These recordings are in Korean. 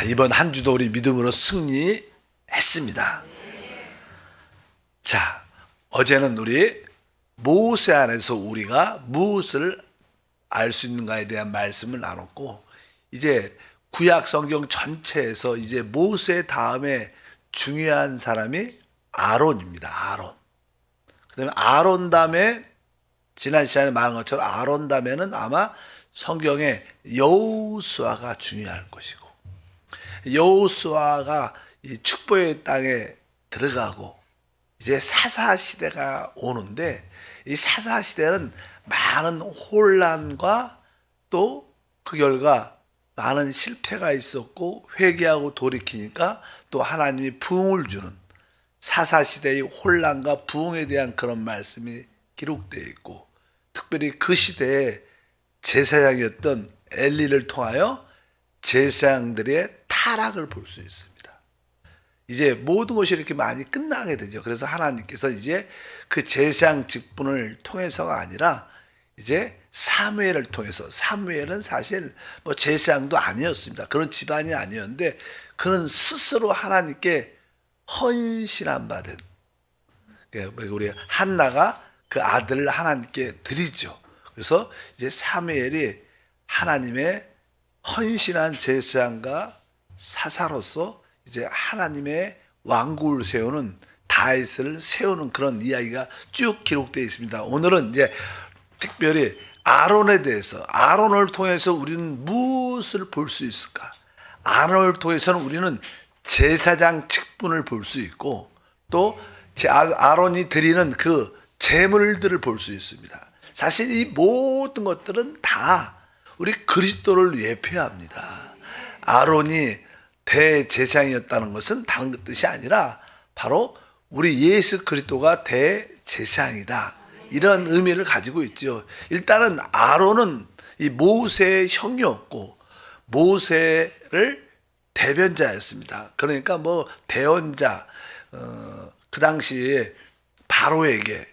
자, 이번 한 주도 우리 믿음으로 승리했습니다. 자, 어제는 우리 모세 안에서 우리가 무엇을 알 수 있는가에 대한 말씀을 나눴고, 이제 구약 성경 전체에서 이제 모세 다음에 중요한 사람이 아론입니다. 아론. 그 다음에 아론 다음에 지난 시간에 말한 것처럼 아론 다음에는 아마 성경에 여호수아가 중요할 것이고 여호수아가 이 축복의 땅에 들어가고 이제 사사 시대가 오는데 이 사사 시대는 많은 혼란과 또 그 결과 많은 실패가 있었고 회개하고 돌이키니까 또 하나님이 부흥을 주는 사사 시대의 혼란과 부흥에 대한 그런 말씀이 기록되어 있고 특별히 그 시대에 제사장이었던 엘리를 통하여 제사장들의 타락을 볼 수 있습니다. 이제 모든 것이 이렇게 많이 끝나게 되죠. 그래서 하나님께서 이제 그 제사장 직분을 통해서가 아니라 이제 사무엘을 통해서 사무엘은 사실 뭐 제사장도 아니었습니다. 그런 집안이 아니었는데 그는 스스로 하나님께 헌신한 바된 그러니까 우리 한나가 그 아들을 하나님께 드리죠. 그래서 이제 사무엘이 하나님의 헌신한 제사장과 사사로서 이제 하나님의 왕국을 세우는 다윗을 세우는 그런 이야기가 쭉 기록되어 있습니다. 오늘은 이제 특별히 아론에 대해서 아론을 통해서 우리는 무엇을 볼 수 있을까? 아론을 통해서는 우리는 제사장 직분을 볼 수 있고 또 제- 아- 아론이 드리는 그 제물들을 볼 수 있습니다. 사실 이 모든 것들은 다 우리 그리스도를 예표합니다. 아론이 대제사장이었다는 것은 다른 뜻이 아니라 바로 우리 예수 그리스도가 대제사장이다. 이런 의미를 가지고 있죠. 일단은 아론은 이 모세의 형이었고 모세를 대변자였습니다. 그러니까 뭐 대언자 어, 그 당시에 바로에게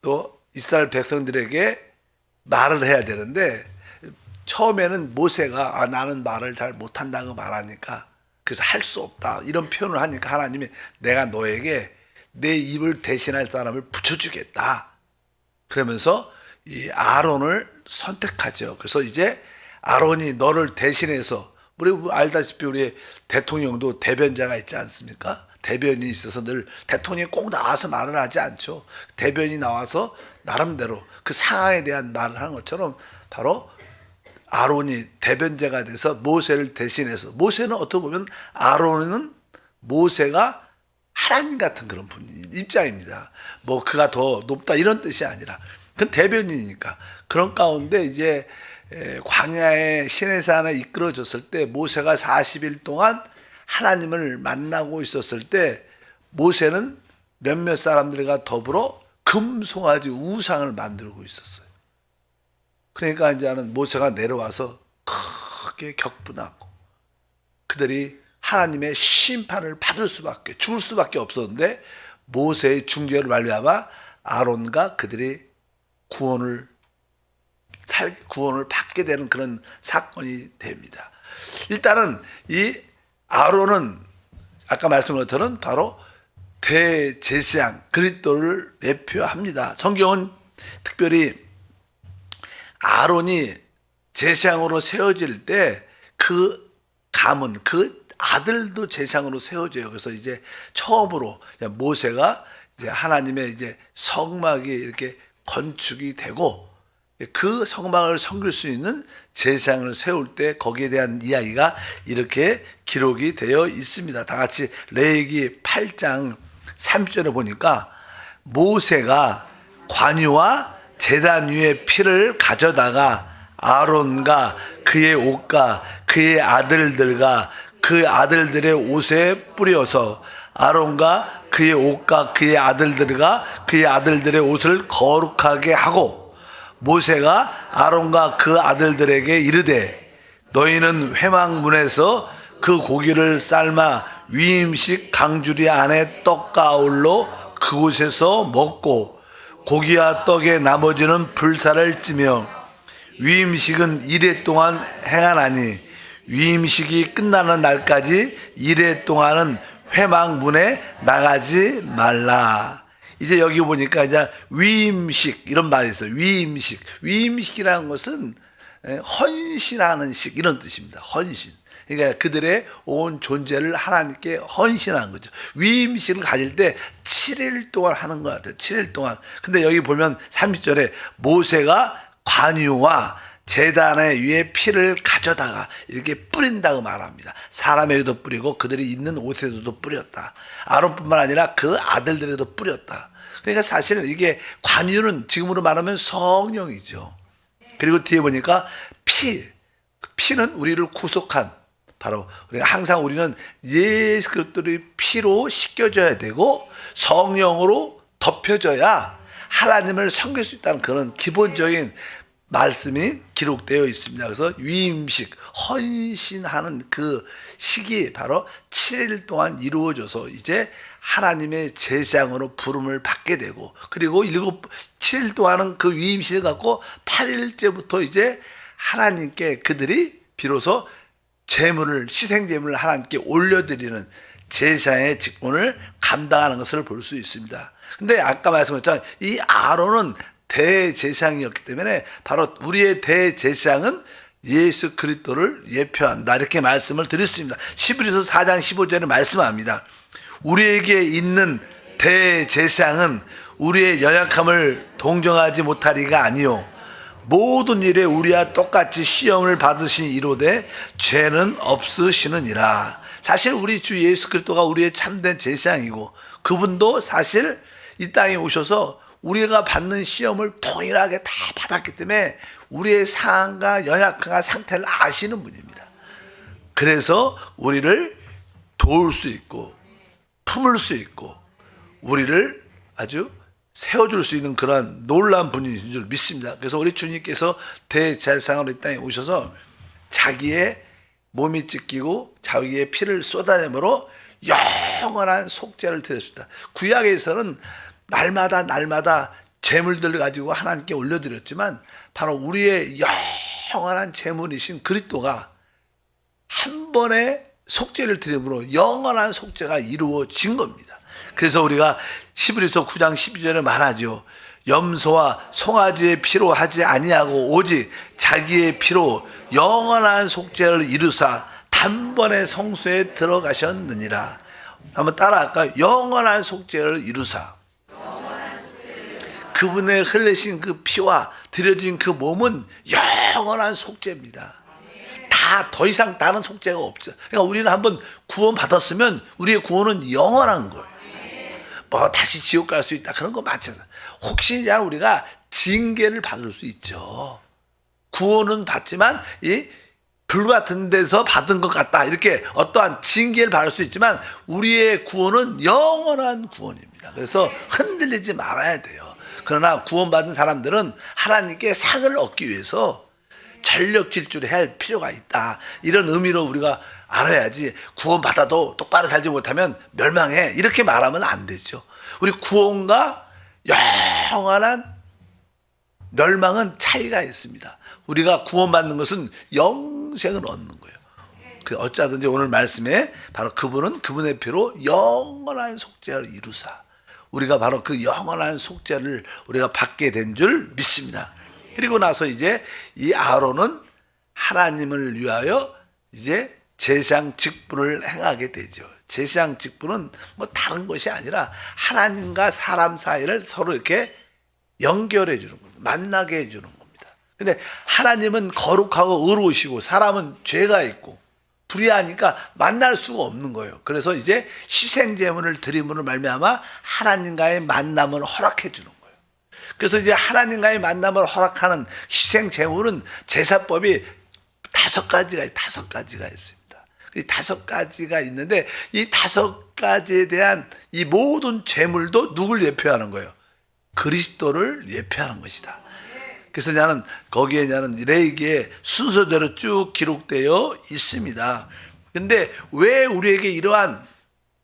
또 이스라엘 백성들에게 말을 해야 되는데 처음에는 모세가 아, 나는 말을 잘 못한다고 말하니까 그래서 할 수 없다 이런 표현을 하니까 하나님이 내가 너에게 내 입을 대신할 사람을 붙여주겠다 그러면서 이 아론을 선택하죠. 그래서 이제 아론이 너를 대신해서 우리 알다시피 우리 대통령도 대변자가 있지 않습니까? 대변인이 있어서 늘 대통령이 꼭 나와서 말을 하지 않죠. 대변이 나와서 나름대로 그 상황에 대한 말을 하는 것처럼 바로 아론이 대변자가 돼서 모세를 대신해서 모세는 어떻게 보면 아론은 모세가 하나님 같은 그런 분 입장입니다. 뭐 그가 더 높다 이런 뜻이 아니라 그건 대변인이니까 그런 가운데 이제 에, 광야의 시내산에 이끌어졌을 때 모세가 40일 동안 하나님을 만나고 있었을 때 모세는 몇몇 사람들과 더불어 금송아지 우상을 만들고 있었어요. 그러니까 이제는 모세가 내려와서 크게 격분하고 그들이 하나님의 심판을 받을 수밖에 죽을 수밖에 없었는데 모세의 중재를 말미암아 아론과 그들이 구원을 살 구원을 받게 되는 그런 사건이 됩니다. 일단은 이 아론은 아까 말씀드린 것처럼 바로 대제사장 그리스도를 대표합니다. 성경은 특별히 아론이 제사장으로 세워질 때 그 가문 그 아들도 제사장으로 세워져요. 그래서 이제 처음으로 모세가 이제 하나님의 이제 성막이 이렇게 건축이 되고 그 성막을 섬길 수 있는 제사장을 세울 때 거기에 대한 이야기가 이렇게 기록이 되어 있습니다. 다 같이 레이기 8장 3절에 보니까 모세가 관유와 제단 위에 피를 가져다가 아론과 그의 옷과 그의 아들들과 그 아들들의 옷에 뿌려서 아론과 그의 옷과 그의 아들들과 그의 아들들의 옷을 거룩하게 하고 모세가 아론과 그 아들들에게 이르되 너희는 회막문에서 그 고기를 삶아 위임식 강주리 안에 아울러 그곳에서 먹고 고기와 떡의 나머지는 불살을 찌며 위임식은 이래 동안 행하나니 위임식이 끝나는 날까지 이래 동안은 회망문에 나가지 말라. 이제 여기 보니까 이제 위임식 이런 말이 있어요. 위임식. 위임식이라는 것은 에, 헌신하는 식 이런 뜻입니다. 헌신. 그러니까 그들의 온 존재를 하나님께 헌신하는 거죠. 위임식을 가질 때 7일 동안 하는 것 같아요. 7일 동안. 근데 여기 보면 30절에 모세가 관유와 재단의 위에 피를 가져다가 이렇게 뿌린다고 말합니다. 사람에게도 뿌리고 그들이 있는 옷에도 뿌렸다. 아론뿐만 아니라 그 아들들에도 뿌렸다. 그러니까 사실 이게 관유는 지금으로 말하면 성령이죠. 그리고 뒤에 보니까 피, 피는 우리를 구속한 바로 우리가 항상 우리는 예수 그리스도의 피로 씻겨져야 되고 성령으로 덮여져야 하나님을 섬길 수 있다는 그런 기본적인 말씀이 기록되어 있습니다. 그래서 위임식, 헌신하는 그 시기 바로 7일 동안 이루어져서 이제 하나님의 제장으로 부름을 받게 되고 그리고 일곱 7일 동안은 그 위임식을 갖고 8일째부터 이제 하나님께 그들이 비로소 제물을 희생 제물을 하나님께 올려드리는 제사의 직분을 감당하는 것을 볼 수 있습니다. 근데 아까 말씀했잖아요. 이 아론은 대제사장이었기 때문에 바로 우리의 대제사장은 예수 그리스도를 예표한다. 이렇게 말씀을 드렸습니다. 시브리서 4장 15절에 말씀합니다. 우리에게 있는 대제사장은 우리의 연약함을 동정하지 못하리가 아니요 모든 일에 우리와 똑같이 시험을 받으신 이로되 죄는 없으시느니라. 사실 우리 주 예수 그리스도가 우리의 참된 제사장이고 그분도 사실 이 땅에 오셔서 우리가 받는 시험을 동일하게 다 받았기 때문에 우리의 상황과 연약함과 상태를 아시는 분입니다. 그래서 우리를 도울 수 있고 품을 수 있고 우리를 아주 세워줄 수 있는 그러한 놀라운 분이신 줄 믿습니다. 그래서 우리 주님께서 대제사장으로 이 땅에 오셔서 자기의 몸이 찢기고 자기의 피를 쏟아내므로 영원한 속죄를 드렸습니다. 구약에서는 날마다 날마다 재물들을 가지고 하나님께 올려드렸지만 바로 우리의 영원한 재물이신 그리스도가 한 번에 속죄를 드림으로 영원한 속죄가 이루어진 겁니다. 그래서 우리가 시브리서 9장 12절에 말하죠. 염소와 송아지의 피로 하지 아니하고 오직 자기의 피로 영원한 속죄를 이루사 단번에 성소에 들어가셨느니라. 한번 따라할까요? 영원한 속죄를 이루사. 그분의 흘리신 그 피와 드려진 그 몸은 영원한 속죄입니다. 다 더 이상 다른 속죄가 없죠. 그러니까 우리는 한번 구원 받았으면 우리의 구원은 영원한 거예요. 뭐 다시 지옥 갈 수 있다 그런 거 맞잖아. 혹시나 우리가 징계를 받을 수 있죠. 구원은 받지만 이 불 같은 데서 받은 것 같다 이렇게 어떠한 징계를 받을 수 있지만 우리의 구원은 영원한 구원입니다. 그래서 흔들리지 말아야 돼요. 그러나 구원받은 사람들은 하나님께 상을 얻기 위해서 전력 질주를 할 필요가 있다. 이런 의미로 우리가 알아야지 구원받아도 똑바로 살지 못하면 멸망해. 이렇게 말하면 안 되죠. 우리 구원과 영원한 멸망은 차이가 있습니다. 우리가 구원받는 것은 영생을 얻는 거예요. 그 어쩌든지 오늘 말씀에 바로 그분은 그분의 피로 영원한 속죄를 이루사. 우리가 바로 그 영원한 속죄를 우리가 받게 된 줄 믿습니다. 그리고 나서 이제 이 아론은 하나님을 위하여 이제 제상 직분을 행하게 되죠. 제상 직분은 뭐 다른 것이 아니라 하나님과 사람 사이를 서로 이렇게 연결해 주는 겁니다. 만나게 해 주는 겁니다. 근데 하나님은 거룩하고 의로우시고 사람은 죄가 있고 불의하니까 만날 수가 없는 거예요. 그래서 이제 희생 제물을 드림으로 말미암아 하나님과의 만남을 허락해 주는 거예요. 그래서 이제 하나님과의 만남을 허락하는 희생 제물은 제사법이 다섯 가지가 다섯 가지가 있습니다. 이 다섯 가지가 있는데 이 다섯 가지에 대한 이 모든 제물도 누굴 예표하는 거예요? 그리스도를 예표하는 것이다. 그래서 나는 거기에 나는 레이기에 순서대로 쭉 기록되어 있습니다. 근데 왜 우리에게 이러한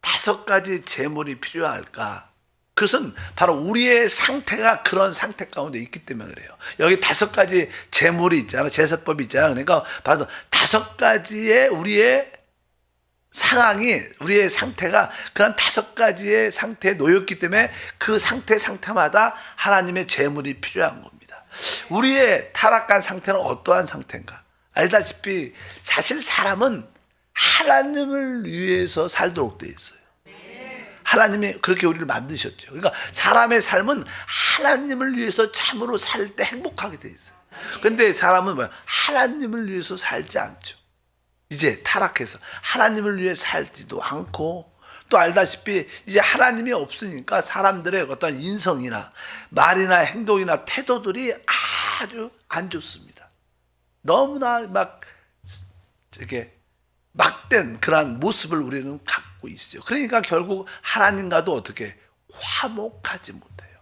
다섯 가지 재물이 필요할까? 그것은 바로 우리의 상태가 그런 상태 가운데 있기 때문에 그래요. 여기 다섯 가지 재물이 있잖아. 제사법이 있잖아. 그러니까 바로 다섯 가지의 우리의 상황이 우리의 상태가 그런 다섯 가지의 상태에 놓였기 때문에 그 상태 상태마다 하나님의 재물이 필요한 겁니다. 우리의 타락한 상태는 어떠한 상태인가? 알다시피 사실 사람은 하나님을 위해서 살도록 돼 있어요. 하나님이 그렇게 우리를 만드셨죠. 그러니까 사람의 삶은 하나님을 위해서 참으로 살 때 행복하게 돼 있어요. 근데 사람은 뭐야? 하나님을 위해서 살지 않죠. 이제 타락해서 하나님을 위해 살지도 않고 또 알다시피 이제 하나님이 없으니까 사람들의 어떤 인성이나 말이나 행동이나 태도들이 아주 안 좋습니다. 너무나 막 이렇게 막된 그러한 모습을 우리는 갖고 있어요. 그러니까 결국 하나님과도 어떻게 화목하지 못해요.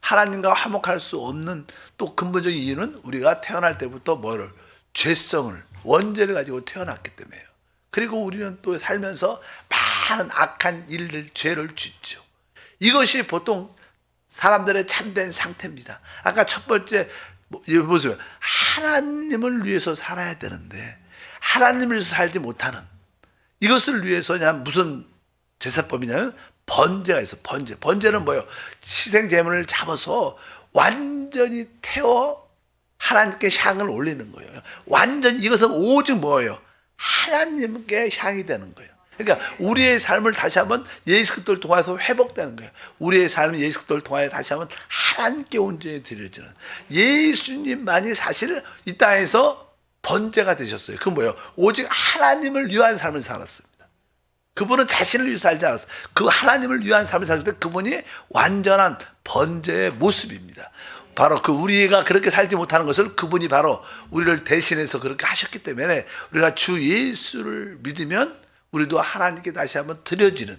하나님과 화목할 수 없는 또 근본적인 이유는 우리가 태어날 때부터 뭐를 죄성을 원죄를 가지고 태어났기 때문에요. 그리고 우리는 또 살면서 많은 악한 일들 죄를 짓죠. 이것이 보통 사람들의 참된 상태입니다. 아까 첫 번째 뭐, 보세요. 하나님을 위해서 살아야 되는데 하나님을 위해서 살지 못하는 이것을 위해서 그냥 무슨 제사법이냐면 번제가 있어. 번제. 번제는 뭐예요? 희생 제물을 잡아서 완전히 태워 하나님께 향을 올리는 거예요. 완전 이것은 오직 뭐예요? 하나님께 향이 되는 거예요. 그러니까 우리의 삶을 다시 한번 예수 그리스도를 통해서 회복되는 거예요. 우리의 삶이 예수 그리스도를 통하여 다시 한번 하나님께 온전히 드려지는 예수님만이 사실 이 땅에서 번제가 되셨어요. 그 뭐예요? 오직 하나님을 위한 삶을 살았습니다. 그분은 자신을 위해 살지 않았어요. 그 하나님을 위한 삶을 살때 그분이 완전한 번제의 모습입니다. 바로 그 우리가 그렇게 살지 못하는 것을 그분이 바로 우리를 대신해서 그렇게 하셨기 때문에 우리가 주 예수를 믿으면 우리도 하나님께 다시 한번 드려지는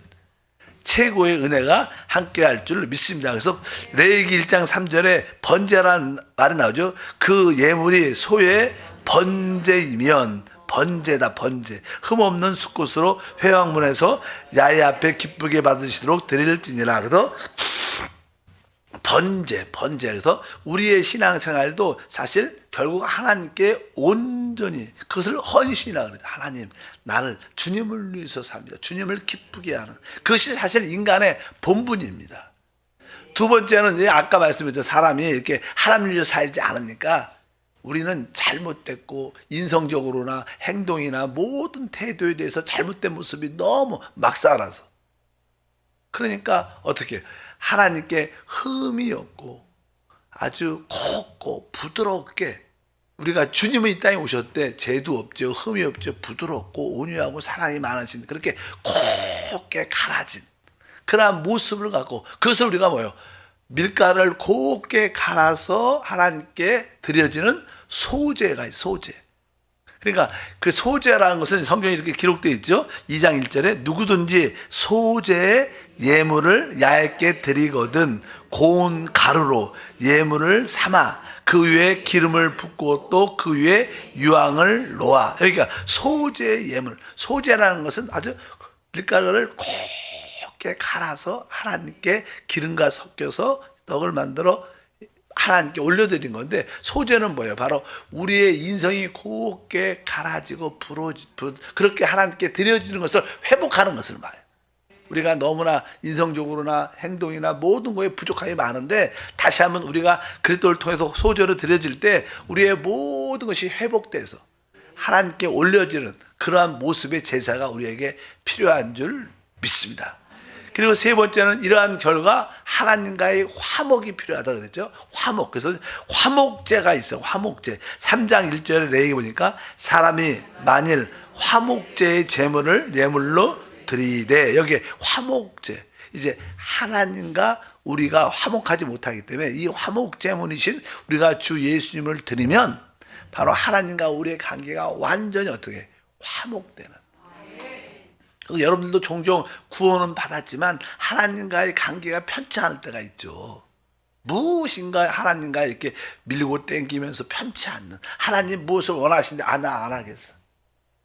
최고의 은혜가 함께 할 줄 믿습니다. 그래서 레이기 1장 3절에 번제라는 말이 나오죠. 그 예물이 소의 번제이면 번제다 번제 흠없는 수꽃으로 회왕문에서 야외 앞에 기쁘게 받으시도록 드릴지니라 그래서 번제 번제 그래서 우리의 신앙생활도 사실 결국 하나님께 온전히 그것을 헌신이라 그러죠. 하나님 나를 주님을 위해서 삽니다. 주님을 기쁘게 하는. 그것이 사실 인간의 본분입니다. 두 번째는 아까 말씀드렸죠 사람이 이렇게 하나님을 위해서 살지 않으니까 우리는 잘못됐고 인성적으로나 행동이나 모든 태도에 대해서 잘못된 모습이 너무 막 살아서. 그러니까 어떻게 하나님께 흠이 없고 아주 곱고 부드럽게 우리가 주님은 이 땅에 오셨을 때 죄도 없죠 흠이 없죠 부드럽고 온유하고 사랑이 많으신 그렇게 곱게 갈아진 그러한 모습을 갖고 그것을 우리가 뭐요? 밀가루를 곱게 갈아서 하나님께 드려지는 소재가 소재 그러니까 그 소재라는 것은 성경에 이렇게 기록되어 있죠. 2장 1절에 누구든지 소재의 예물을 얇게 드리거든 고운 가루로 예물을 삼아 그 위에 기름을 붓고 또 그 위에 유황을 놓아. 그러니까 소재 예물. 소재라는 것은 아주 밀가루를 곱게 갈아서 하나님께 기름과 섞여서 떡을 만들어 하나님께 올려드린 건데 소재는 뭐예요? 바로 우리의 인성이 곱게 갈아지고 부러지 그렇게 하나님께 드려지는 것을 회복하는 것을 말해요. 우리가 너무나 인성적으로나 행동이나 모든 거에 부족함이 많은데 다시 한번 우리가 그리스도를 통해서 소재로 드려질 때 우리의 모든 것이 회복돼서 하나님께 올려지는 그러한 모습의 제사가 우리에게 필요한 줄 믿습니다. 그리고 세 번째는 이러한 결과 하나님과의 화목이 필요하다 그랬죠. 화목. 그래서 화목제가 있어요. 화목제. 3장 1절에 레이 보니까 사람이 만일 화목제의 제물을 예물로 드리되 여기에 화목제. 이제 하나님과 우리가 화목하지 못하기 때문에 이 화목 제물이신 우리가 주 예수님을 드리면 바로 하나님과 우리의 관계가 완전히 어떻게 화목되는 여러분들도 종종 구원은 받았지만 하나님과의 관계가 편치 않을 때가 있죠. 무엇인가 하나님과 이렇게 밀고 땡기면서 편치 않는 하나님 무엇을 원하시는데 아나 안 하겠어.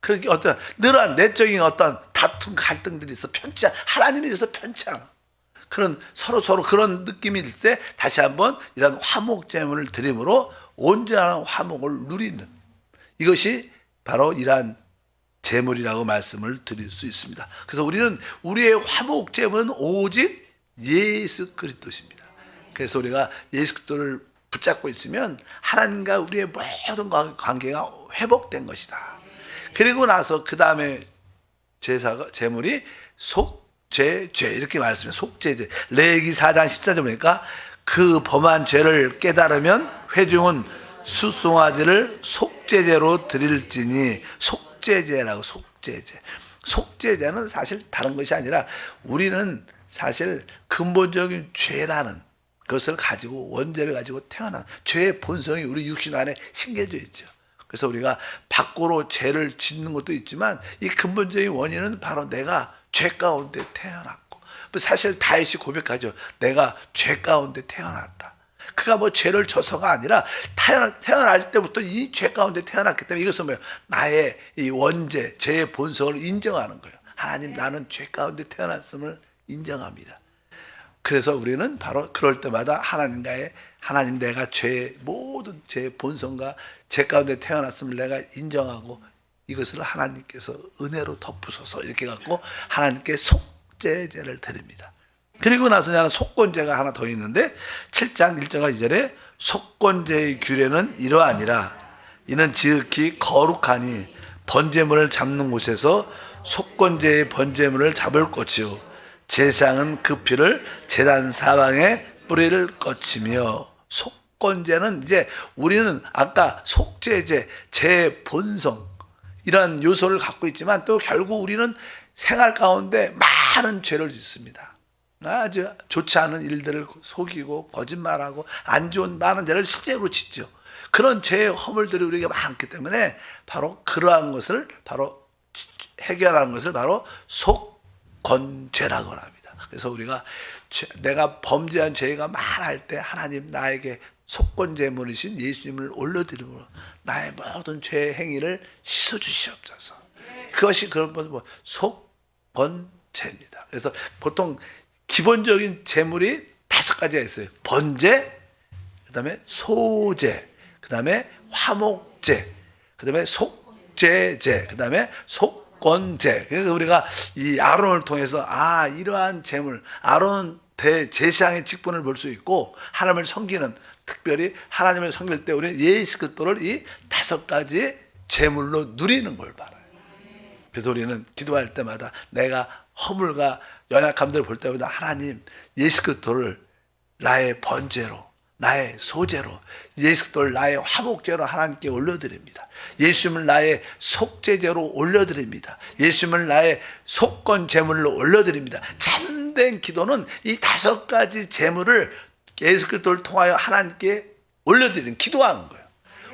그렇게 어떤 늘한 내적인 어떤 다툼 갈등들이 있어 편치 않 하나님에 대해서 편치 않아. 그런 서로 서로 그런 느낌이 들때 다시 한번 이런 화목 제물을 드림으로 온전한 화목을 누리는 이것이 바로 이러한 재물이라고 말씀을 드릴 수 있습니다. 그래서 우리는 우리의 화목 재물은 오직 예수 그리스도십니다. 그래서 우리가 예수 그리스도를 붙잡고 있으면 하나님과 우리의 모든 관- 관계가 회복된 것이다. 그리고 나서 그 다음에 제사가 재물이 속죄죄 이렇게 말씀해 속죄죄 레기 4장 14절 보니까 그 범한 죄를 깨달으면 회중은 수송아지를 속죄제로 드릴지니 속 죄제라고 속죄제 속죄제는 사실 다른 것이 아니라 우리는 사실 근본적인 죄라는 것을 가지고 원죄를 가지고 태어난 죄의 본성이 우리 육신 안에 심겨져 있죠. 그래서 우리가 밖으로 죄를 짓는 것도 있지만 이 근본적인 원인은 바로 내가 죄 가운데 태어났고 사실 다윗이 고백하죠. 내가 죄 가운데 태어났다. 그가 뭐 죄를 져서가 아니라 태어날, 태어날 때부터 이 죄 가운데 태어났기 때문에 이것은 뭐예요? 나의 이 원죄, 죄의 본성을 인정하는 거예요. 하나님 나는 죄 가운데 태어났음을 인정합니다. 그래서 우리는 바로 그럴 때마다 하나님과의 하나님 내가 죄 모든 죄의 본성과 죄 가운데 태어났음을 내가 인정하고 이것을 하나님께서 은혜로 덮으소서 이렇게 갖고 하나님께 속죄제를 드립니다. 그리고 나서 나는 속건제가 하나 더 있는데 7장 1절과 2절에 속건제의 규례는 이러하니라 이는 지극히 거룩하니 번제물을 잡는 곳에서 속건제의 번제물을 잡을 것이요 제상은 그 피를 제단 사방에 뿌리를 거치며 속건제는 이제 우리는 아까 속죄제 제 본성 이런 요소를 갖고 있지만 또 결국 우리는 생활 가운데 많은 죄를 짓습니다. 아주 좋지 않은 일들을 속이고 거짓말하고 안 좋은 많은 죄를 실제로 짓죠. 그런 죄의 허물들이 우리에게 많기 때문에 바로 그러한 것을 바로 해결하는 것을 바로 속건죄라고 합니다. 그래서 우리가 죄- 내가 범죄한 죄가 많을 때 하나님 나에게 속건제물이신 예수님을 올려드림으로 나의 모든 죄 행위를 씻어 주시옵소서. 그것이 그런 뭐 속건제입니다. 그래서 보통 기본적인 제물이 다섯 가지가 있어요. 번제, 그 다음에 소제, 그 다음에 화목제, 그 다음에 속제제, 그 다음에 속건제. 그래서 우리가 이 아론을 통해서 아 이러한 제물, 아론 대 제사장의 직분을 볼 수 있고 하나님을 섬기는 특별히 하나님을 섬길 때 우리는 예수 그리스도를 이 다섯 가지 제물로 누리는 걸 바라요. 그래서 우리는 기도할 때마다 내가 허물과 연약함들을 볼 때마다 하나님 예수 그리스도를 나의 번제로 나의 소제로 예수 그리스도를 나의 화목제로 하나님께 올려드립니다. 예수님을 나의 속죄제로 올려드립니다. 예수님을 나의 속건 제물로 올려드립니다. 참된 기도는 이 다섯 가지 제물을 예수 그리스도를 통하여 하나님께 올려드리는 기도하는 거예요.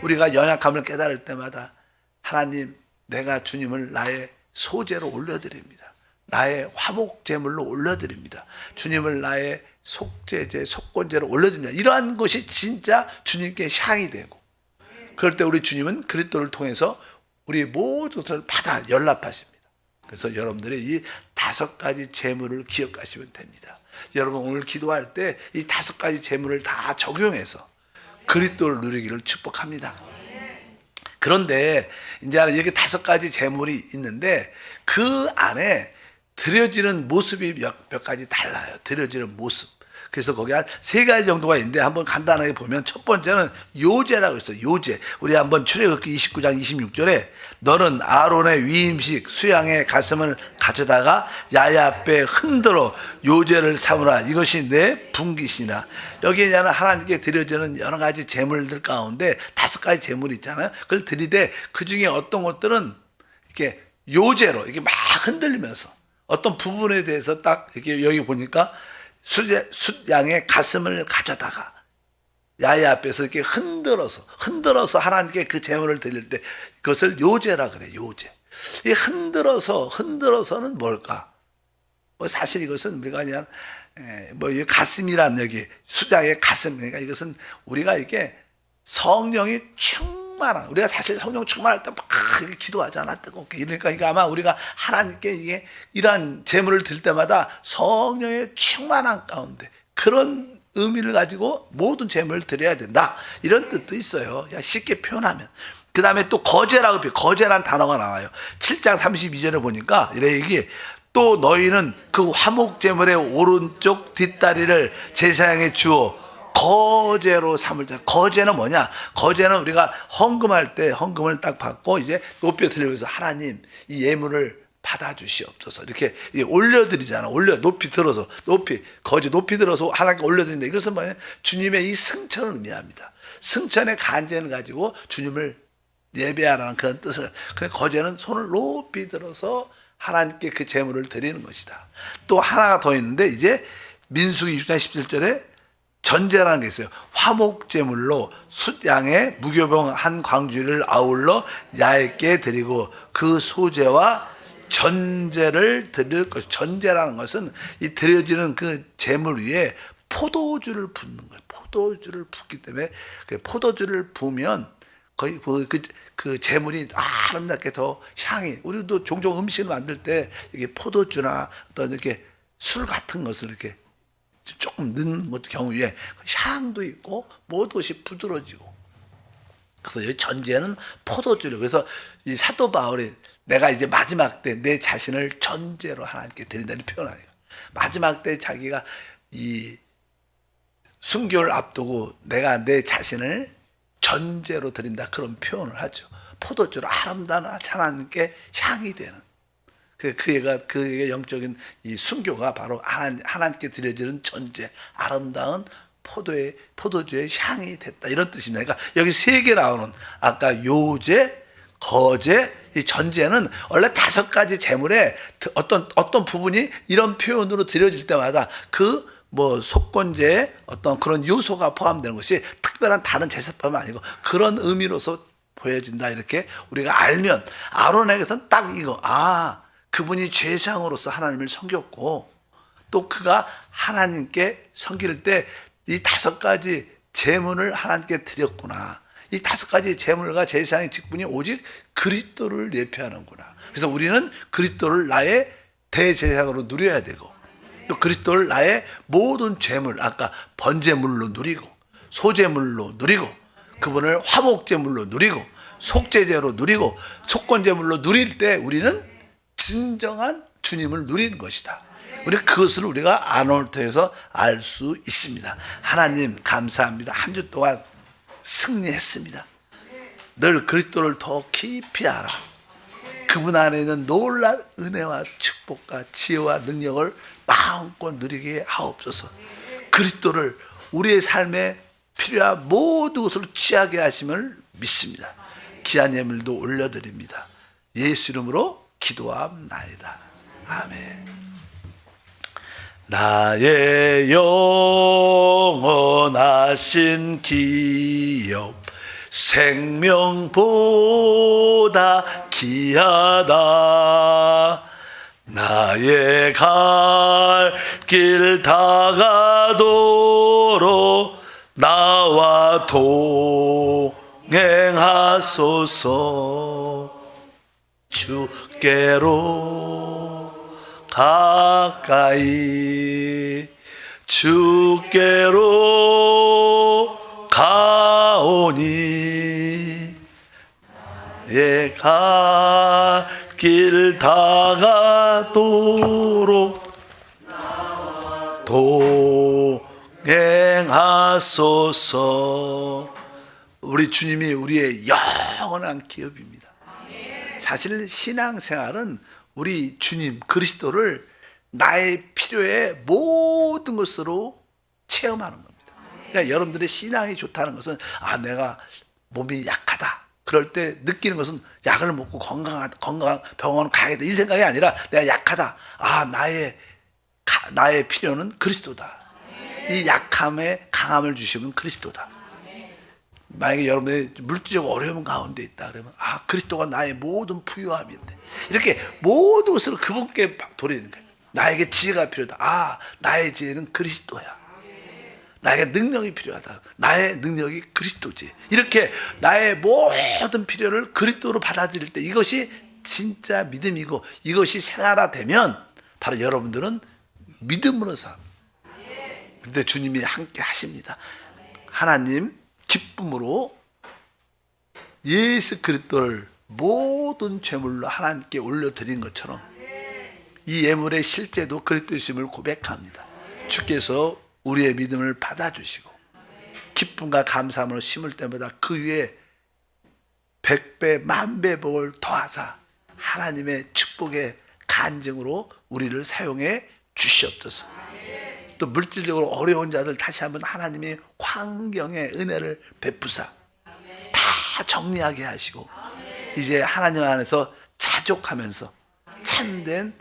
우리가 연약함을 깨달을 때마다 하나님 내가 주님을 나의 소제로 올려드립니다. 나의 화목 제물로 올려드립니다. 주님을 나의 속죄제, 속건제로 올려드립니다. 이러한 것이 진짜 주님께 향이 되고 그럴 때 우리 주님은 그리스도를 통해서 우리 모든 것을 받아 연락하십니다. 그래서 여러분들이 이 다섯 가지 제물을 기억하시면 됩니다. 여러분 오늘 기도할 때 이 다섯 가지 제물을 다 적용해서 그리스도를 누리기를 축복합니다. 그런데 이제 이렇게 다섯 가지 제물이 있는데 그 안에 드려지는 모습이 몇, 몇 가지 달라요. 드려지는 모습. 그래서 거기 한 세 가지 정도가 있는데 한번 간단하게 보면 첫 번째는 요제라고 있어요. 요제. 우리 한번 출애굽기 29장 26절에 너는 아론의 위임식 수양의 가슴을 가져다가 야야 앞에 흔들어 요제를 삼으라. 이것이 내 분깃이나. 여기에는 하나님께 드려지는 여러 가지 제물들 가운데 다섯 가지 제물이 있잖아요. 그걸 드리되 그 중에 어떤 것들은 이렇게 요제로 이렇게 막 흔들리면서 어떤 부분에 대해서 딱 이렇게 여기 보니까 숫, 숫양의 가슴을 가져다가 야야 앞에서 이렇게 흔들어서 흔들어서 하나님께 그 제물을 드릴 때 그것을 요제라 그래 요제. 이 흔들어서 흔들어서는 뭘까? 뭐 사실 이것은 우리가 그냥 에, 뭐이 가슴이란 여기 수장의 가슴 그러니까 이것은 우리가 이게 성령이 충 만한 우리가 사실 성령 충만할 때 막 기도하잖아? 뜨겁게. 이러니까 이게 아마 우리가 하나님께 이게 이러한 제물을 드릴 때마다 성령의 충만한 가운데 그런 의미를 가지고 모든 제물을 드려야 된다. 이런 뜻도 있어요. 쉽게 표현하면. 그 다음에 또 거제라고 표 거제란 단어가 나와요. 7장 32절에 보니까 이래 얘기 또 너희는 그 화목제물의 오른쪽 뒷다리를 제사장에 주어 거제로 삼을 때 거제는 뭐냐? 거제는 우리가 헌금할 때 헌금을 딱 받고 이제 높이 들려서 하나님 이 예물을 받아주시옵소서. 이렇게 올려드리잖아. 올려 높이 들어서 높이 거제 높이 들어서 하나님께 올려드린다. 이것은 뭐냐? 주님의 이 승천을 의미합니다. 승천의 간제를 가지고 주님을 예배하라는 그런 뜻을 그래 거제는 손을 높이 들어서 하나님께 그 제물을 드리는 것이다. 또 하나가 더 있는데 이제 민수기 6장 17절에 전제라는 게 있어요. 화목제물로 숫양의 무교병 한 광주를 아울러 야외께 드리고 그 소제와 전제를 드릴 것. 전제라는 것은 이 드려지는 그 제물 위에 포도주를 붓는 거예요. 포도주를 붓기 때문에 그 포도주를 부으면 거의 그, 그, 그 제물이 아름답게 더 향이 우리도 종종 음식을 만들 때 이게 포도주나 어떤 이렇게 술 같은 것을 이렇게 조금 넣는 것 경우에 향도 있고 모든 것이 부드러지고. 그래서 여기 전제는 포도주를. 그래서 이 사도 바울이 내가 이제 마지막 때 내 자신을 전제로 하나님께 드린다는 표현하니까 마지막 때 자기가 이 순교를 앞두고 내가 내 자신을 전제로 드린다 그런 표현을 하죠. 포도주로 아름다운 하나님께 향이 되는 그 그가 그의 영적인 이 순교가 바로 하나님, 하나님 께 드려지는 전제 아름다운 포도의 포도주의 향이 됐다. 이런 뜻입니다. 그러니까 여기 세 개 나오는 아까 요제, 거제, 이 전제는 원래 다섯 가지 제물에 어떤 어떤 부분이 이런 표현으로 드려질 때마다 그 뭐 속건제의 어떤 그런 요소가 포함되는 것이 특별한 다른 제사법은 아니고 그런 의미로서 보여진다. 이렇게 우리가 알면 아론에게서는 딱 이거. 아 그분이 죄상으로서 하나님을 섬겼고 또 그가 하나님께 섬길 때 이 다섯 가지 제문을 하나님께 드렸구나. 이 다섯 가지 제물과 제사장의 직분이 오직 그리스도를 예표하는구나. 그래서 우리는 그리스도를 나의 대제사장으로 누려야 되고 또 그리스도를 나의 모든 제물 아까 번제물로 누리고 소제물로 누리고 그분을 화목제물로 누리고 속제제로 누리고 속건제물로 누릴 때 우리는 진정한 주님을 누리는 것이다. 우리 그것을 우리가 아놀토에서 알 수 있습니다. 하나님 감사합니다. 한 주 동안 승리했습니다. 늘 그리스도를 더 깊이 알아. 그분 안에 있는 놀란 은혜와 축복과 지혜와 능력을 마음껏 누리게 하옵소서. 그리스도를 우리의 삶에 필요한 모든 것으로 취하게 하심을 믿습니다. 귀한 예물도 올려드립니다. 예수 이름으로 기도함나이다. 아멘. 나의 영원하신 기업 생명보다 귀하다. 나의 갈 길 다가도록 나와 동행하소서. 주께로 가까이 주께로 가오니 예 갈길 다가도록 동행하소서 우리 주님이 우리의 영원한 기업입니다. 사실 신앙생활은 우리 주님 그리스도를 나의 필요의 모든 것으로 체험하는 겁니다. 그러니까 여러분들의 신앙이 좋다는 것은 아 내가 몸이 약하다. 그럴 때 느끼는 것은 약을 먹고 건강한 건강 병원 가야 돼 이 생각이 아니라 내가 약하다. 아 나의 가- 나의 필요는 그리스도다. 이 약함에 강함을 주시면 그리스도다. 만약에 여러분이 물질적 어려움 가운데 있다 그러면 아 그리스도가 나의 모든 부유함인데 이렇게 모든 것으로 그분께 돌리는 거예요. 나에게 지혜가 필요하다. 아 나의 지혜는 그리스도야. 나에게 능력이 필요하다. 나의 능력이 그리스도지. 이렇게 나의 모든 필요를 그리스도로 받아들일 때 이것이 진짜 믿음이고 이것이 생활화되면 바로 여러분들은 믿음으로 사. 근데 주님이 함께 하십니다. 하나님 기쁨으로 예수 그리스도를 모든 죄물로 하나님께 올려드린 것처럼 이 예물의 실제도 그리스도이심을 고백합니다. 주께서 우리의 믿음을 받아주시고 기쁨과 감사함으로 심을 때마다 그 위에 백배 만배 복을 더하사 하나님의 축복의 간증으로 우리를 사용해 주시옵소서. 또 물질적으로 어려운 자들 다시 한번 하나님의 환경의 은혜를 베푸사 다 정리하게 하시고 이제 하나님 안에서 자족하면서 참된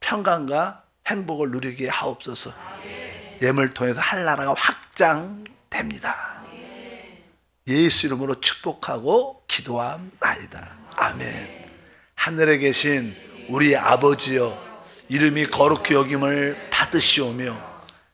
평강과 행복을 누리게 하옵소서. 예물 통해서 한나라가 확장됩니다. 예수 이름으로 축복하고 기도함나이다. 아멘. 하늘에 계신 우리 아버지여 이름이 거룩히 여김을 받으시오며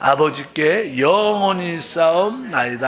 아버지께 영원히 싸움 나이다.